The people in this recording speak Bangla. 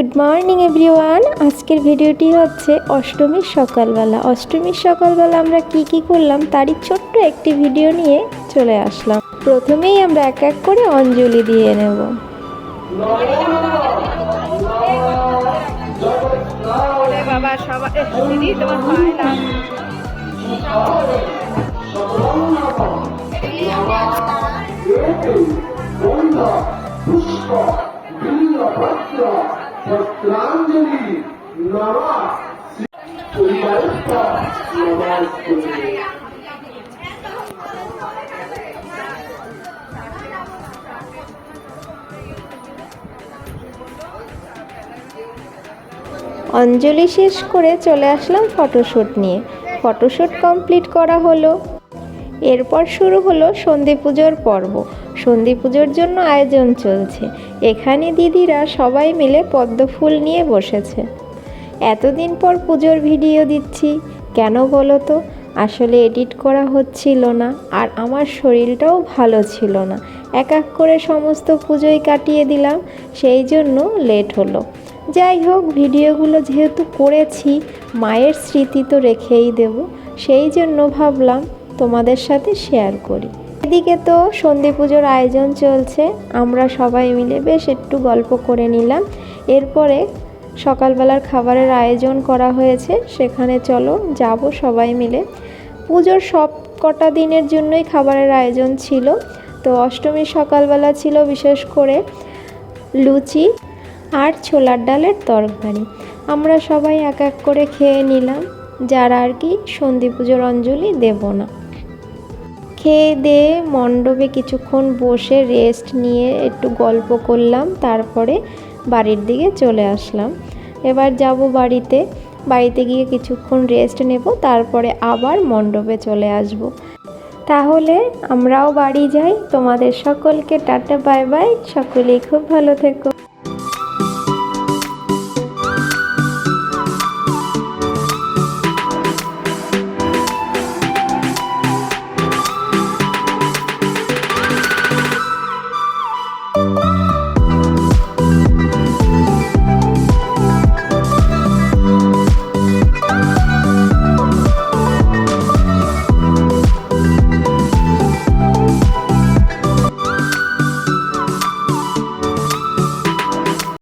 গুড মর্নিং এভরিওয়ান আজকের ভিডিওটি হচ্ছে অষ্টমীর সকালবেলা অষ্টমীর সকালবেলা আমরা কি কি করলাম তারই ছোট্ট একটি ভিডিও নিয়ে চলে আসলাম প্রথমেই আমরা এক এক করে অঞ্জলি দিয়ে নেব বাবা সবাই তোমার পত্রাঞ্জলি নমাজ অঞ্জলি শেষ করে চলে আসলাম ফটোশ্যুট নিয়ে। ফটোশ্যুট কমপ্লিট করা হলো। এরপর শুরু হলো সন্ধি পুজোর পর্ব। সন্ধি পুজোর জন্য আয়োজন চলছে। এখানে দিদিরা সবাই মিলে পদ্ম ফুল নিয়ে বসেছে। এতদিন পর পুজোর ভিডিও দিচ্ছি। কেন বলো তো? আসলে এডিট করা হচ্ছিল না আর আমার শরীরটাও ভালো ছিল না। এক এক করে সমস্ত পুজোই কাটিয়ে দিলাম, সেই জন্য লেট হলো। যাই হোক, ভিডিওগুলো যেহেতু করেছি, মায়ের স্মৃতি তো রেখেই দেব। সেই জন্য ভাবলাম তোমাদের সাথে শেয়ার করি। এদিকে তো সন্ধি পুজোর আয়োজন চলছে। আমরা সবাই মিলে বেশ একটু গল্প করে নিলাম। এরপরে সকালবেলার খাবারের আয়োজন করা হয়েছে। সেখানে চলো, যাব সবাই মিলে। পুজোর সব কটা দিনের জন্যই খাবারের আয়োজন ছিল। তো অষ্টমীর সকালবেলা ছিল বিশেষ করে লুচি আর ছোলার ডালের তরকারি। আমরা সবাই এক এক করে খেয়ে নিলাম। যারা আর কি সন্ধি পুজোর অঞ্জলি দেব না। খেয়ে দিয়ে মণ্ডপে কিছুক্ষণ বসে রেস্ট নিয়ে একটু গল্প করলাম, তারপরে বাড়ির দিকে চলে আসলাম। এবার যাব বাড়িতে। বাড়িতে গিয়ে কিছুক্ষণ রেস্ট নেব, তারপরে আবার মণ্ডপে চলে আসব। তাহলে আমরাও বাড়ি যাই। তোমাদের সকলকে টাটা বাই বাই সকলেই খুব ভালো থেকো।